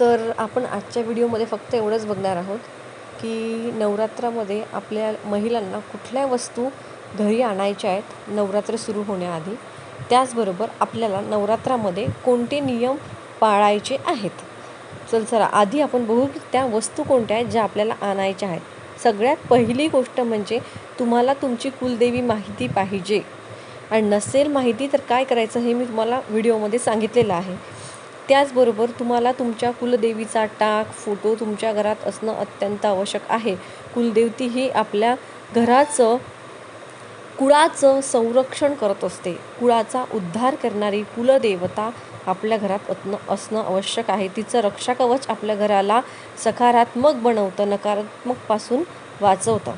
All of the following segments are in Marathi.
तर आपण आजच्या व्हिडिओमध्ये फक्त एवढंच बघणार आहोत की नवरात्रामध्ये आपल्या महिलांना कुठल्या वस्तू घरी आणायच्या आहेत नवरात्र सुरू होण्याआधी. त्याचबरोबर आपल्याला नवरात्रामध्ये कोणते नियम पाळायचे आहेत? चल चला आधी आपण बघू की त्या वस्तू कोणत्या आहेत ज्या आपल्याला आणायच्या आहेत. सगळ्यात पहिली गोष्ट म्हणजे तुम्हाला तुमची कुलदेवी माहिती पाहिजे. आणि नसेल माहिती तर काय करायचं हे मी तुम्हाला व्हिडिओमध्ये सांगितलेलं आहे. त्याचबरोबर तुम्हाला तुमच्या कुलदेवीचा टाक फोटो तुमच्या घरात असणं अत्यंत आवश्यक आहे. कुलदेवती ही आपल्या घराचं कुळाचं संरक्षण करत असते. कुळाचा उद्धार करणारी कुलदेवता आपल्या घरात असणं असणं आवश्यक आहे. तिचं रक्षाकवच आपल्या घराला सकारात्मक बनवतं नकारात्मकपासून वाचवतं.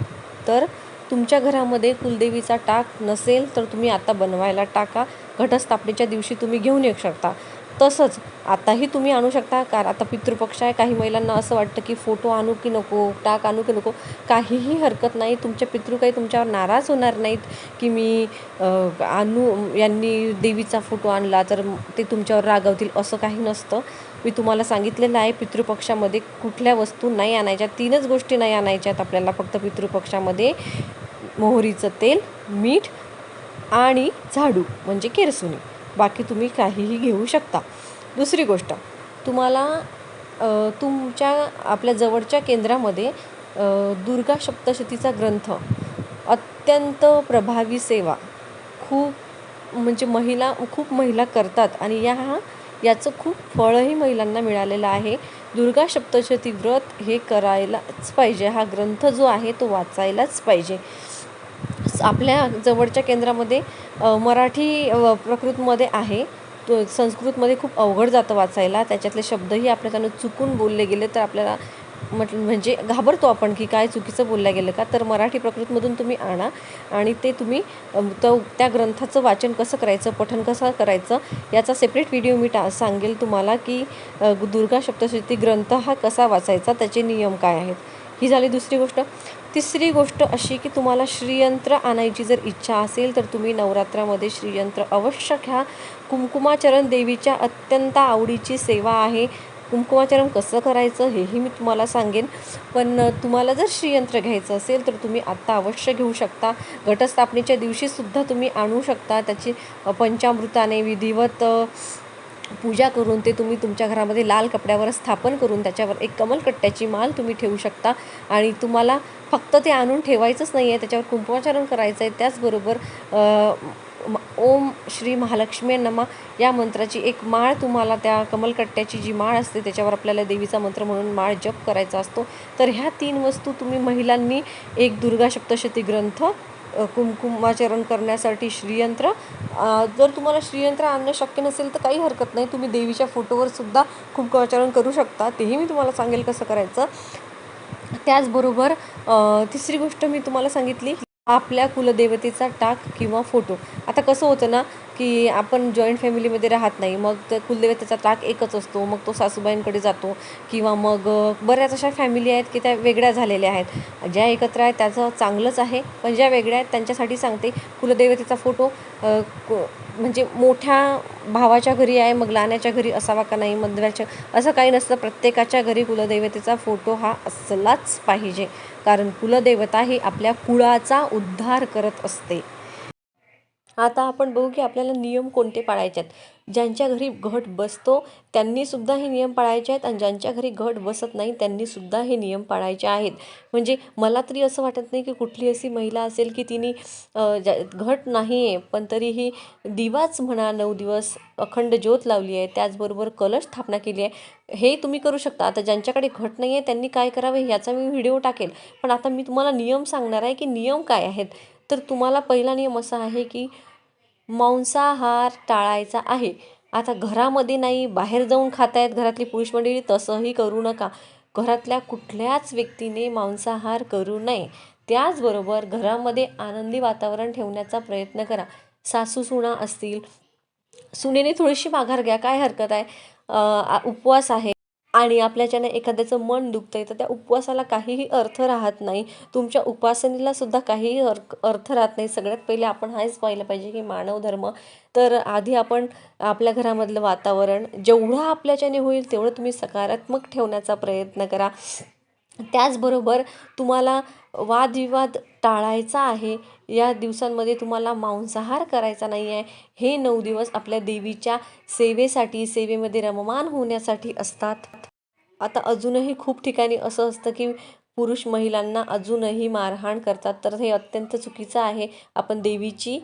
तर तुमच्या घरामध्ये कुलदेवीचा टाक नसेल तर तुम्ही आता बनवायला टाका. घटस्थापनेच्या दिवशी तुम्ही घेऊन येऊ शकता. तसंच आताही तुम्ही आणू शकता कारण आता पितृपक्ष आहे काही महिलांना असं वाटतं की फोटो आणू की नको टाक आणू की नको काहीही हरकत नाही तुमचे पितृ काही तुमच्यावर नाराज होणार नाहीत की मी आणू यांनी देवीचा फोटो आणला तर ते तुमच्यावर रागवतील असं काही नसतं. मी तुम्हाला सांगितलेलं आहे पितृपक्षामध्ये कुठल्या वस्तू नाही आणायच्या तीनच गोष्टी नाही आणायच्यात आपल्याला फक्त पितृपक्षामध्ये मोहरीचं तेल मीठ आणि झाडू म्हणजे केरसुनी. बाकी तुम्ही काहीही घेऊ शकता. दुसरी गोष्ट तुम्हाला तुमच्या आपल्या जवळच्या केंद्रामध्ये दुर्गा सप्तशतीचा ग्रंथ अत्यंत प्रभावी सेवा खूप म्हणजे महिला खूप महिला करतात आणि या याचं खूप फळही महिलांना मिळालेलं आहे. दुर्गा सप्तशती व्रत हे करायलाच पाहिजे. हा ग्रंथ जो आहे तो वाचायलाच पाहिजे. आपल्या जवळच्या केंद्रामध्ये मराठी प्रकृतमध्ये आहे. तो संस्कृतमध्ये खूप अवघड जातं वाचायला. त्याच्यातले शब्दही आपल्या त्यानं चुकून बोलले गेले तर आपल्याला म्हट म्हणजे घाबरतो आपण की काय चुकीचं बोललं गेलं का? तर मराठी प्रकृतमधून तुम्ही आणा आणि ते तुम्ही तो त्या ग्रंथाचं वाचन कसं करायचं पठन कसं करायचं याचा सेपरेट व्हिडिओ मी टा सांगेल तुम्हाला की दुर्गा सप्तशती ग्रंथ हा कसा वाचायचा त्याचे नियम काय आहेत. ही झाली दुसरी गोष्ट. तिसरी गोष्ट अशी की तुम्हाला श्रीयंत्र आणायची जर इच्छा असेल तर तुम्ही नवरात्रामध्ये श्रीयंत्र अवश्य घ्या. कुंकुमाचरण देवीच्या अत्यंत आवडीची सेवा आहे. कुंकुमाचरण कसं करायचं हेही मी तुम्हाला सांगेन. पण तुम्हाला जर श्रीयंत्र घ्यायचं असेल तर तुम्ही आत्ता अवश्य घेऊ शकता. घटस्थापनेच्या दिवशीसुद्धा तुम्ही आणू शकता. त्याची पंचामृताने विधिवत पूजा करून ते तुम्ही तुमच्या घरामध्ये लाल कपड्यावर स्थापन करून त्याच्यावर एक कमलकट्ट्याची माल तुम्ही ठेवू शकता. आणि तुम्हाला फक्त ते आणून ठेवायचंच नाही आहे त्याच्यावर कुंकुमाचरण करायचं आहे त्याचबरोबर ओम श्री महालक्ष्मी नमा या मंत्राची एक माळ तुम्हाला त्या कमलकट्ट्याची जी माळ असते त्याच्यावर आपल्याला देवीचा मंत्र म्हणून माळ जप करायचा असतो. तर ह्या तीन वस्तू तुम्ही महिलांनी एक दुर्गा सप्तशती ग्रंथ कुंकुमाचरण करण्यासाठी श्रीयंत्र. जर तुम्हाला श्रीयंत्र आणणं शक्य नसेल तर काही हरकत नाही. तुम्ही देवीच्या फोटोवर सुद्धा कुंकुमाचरण करू शकता. तेही मी तुम्हाला सांगेल कसं करायचं. त्याचबरोबर तिसरी गोष्ट मी तुम्हाला सांगितली आपल्या कुलदेवतेचा टाक किंवा फोटो. आता कसं होतं ना की आपण जॉईंट फॅमिलीमध्ये राहत नाही मग त्या कुलदेवतेचा ताक एकच असतो मग तो सासूबाईंकडे जातो किंवा मग बऱ्याच अशा फॅमिली आहेत की त्या वेगळ्या झालेल्या आहेत. ज्या एकत्र आहेत त्याचं चांगलंच आहे पण ज्या वेगळ्या आहेत त्यांच्यासाठी सांगते कुलदेवतेचा फोटो म्हणजे मोठ्या भावाच्या घरी आहे मग लहानाच्या घरी असावा का नाही मधल्याच्या असं काही नसतं. प्रत्येकाच्या घरी कुलदैवतेचा फोटो हा असलाच पाहिजे. कारण कुलदेवता ही आपल्या कुळाचा उद्धार करत असते. आता आपण बघू की आपल्याला नियम कोणते पाळायचे आहेत. ज्यांच्या घरी घट बसतो त्यांनीसुद्धा हे नियम पाळायचे आहेत आणि ज्यांच्या घरी घट बसत नाही त्यांनीसुद्धा हे नियम पाळायचे आहेत. म्हणजे मला तरी असं वाटत नाही की कुठली अशी महिला असेल की तिने ज्या घट नाही आहे पण तरीही दिवाच म्हणा नऊ दिवस अखंड ज्योत लावली आहे त्याचबरोबर कलश स्थापना केली आहे. हे तुम्ही करू शकता. आता ज्यांच्याकडे घट नाही आहे त्यांनी काय करावे याचा मी व्हिडिओ टाकेल. पण आता मी तुम्हाला नियम सांगणार आहे की नियम काय आहेत. तर तुम्हाला पहिला नियम असा आहे की मांसाहार टाळायचा आहे. आता घरामध्ये नाही बाहेर जाऊन खातायत घरातली पुरुष मंडळी तसंही करू नका. घरातल्या कुठल्याच व्यक्तीने मांसाहार करू नये. त्याचबरोबर घरामध्ये आनंदी वातावरण ठेवण्याचा प्रयत्न करा. सासू सुना असतील. सुनेने थोडीशी माघार घ्या. काय हरकत आहे? आ- उपवास आहे. आणि आपल्याच्यानं एखाद्याचं मन दुखतं आहे तर त्या उपवासाला काहीही अर्थ राहत नाही. तुमच्या उपासनेला सुद्धा काहीही अर्क अर्थ राहत नाही. सगळ्यात पहिले आपण हाच पाहिलं पाहिजे की मानव धर्म. तर आधी आपण आपल्या घरामधलं वातावरण जेवढं आपल्याच्याने होईल तेवढं तुम्ही सकारात्मक ठेवण्याचा प्रयत्न करा. त्याचबरोबर तुम्हाला वादविवाद टाळायचा आहे. या दिवसांमध्ये तुम्हाला मांसाहार करायचा नाही आहे. हे नऊ दिवस आपल्या देवीच्या सेवेसाठी सेवेमध्ये रममान होण्यासाठी असतात. आता अजूनही खूप ठिकाणी असं असतं की पुरुष महिलांना अजूनही मारहाण करतात. तर हे अत्यंत चुकीचं आहे. आपण देवीची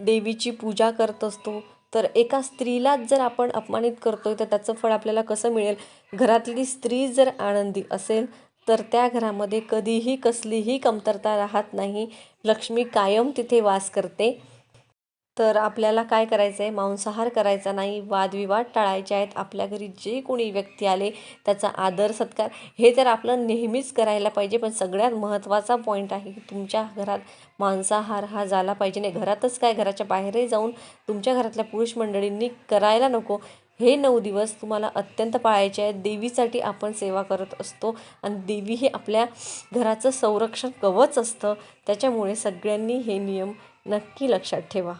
देवीची पूजा करत असतो. तर एका स्त्रीलाच जर आपण अपमानित करतोय तर त्याचं फळ आपल्याला कसं मिळेल? घरातली स्त्री जर आनंदी असेल तर त्या घरामध्ये कधीही कसलीही कमतरता राहत नाही. लक्ष्मी कायम तिथे वास करते. तर आपल्याला काय करायचं आहे मांसाहार करायचा नाही. वादविवाद टाळायचे आहेत. आपल्या घरी जे कोणी व्यक्ती आले त्याचा आदर सत्कार हे तर आपलं नेहमीच करायला पाहिजे. पण सगळ्यात महत्त्वाचा पॉईंट आहे की तुमच्या घरात मांसाहार हा झाला पाहिजे. नाही घरातच काय? घराच्या बाहेरही जाऊन तुमच्या घरातल्या पुरुष मंडळींनी करायला नको. हे नऊ दिवस तुम्हाला अत्यंत पाळायचे आहेत. देवीसाठी आपण सेवा करत असतो आणि देवी हे आपल्या घराचं संरक्षण कवच असतं. त्याच्यामुळे सगळ्यांनी हे नियम नक्की लक्षात ठेवा.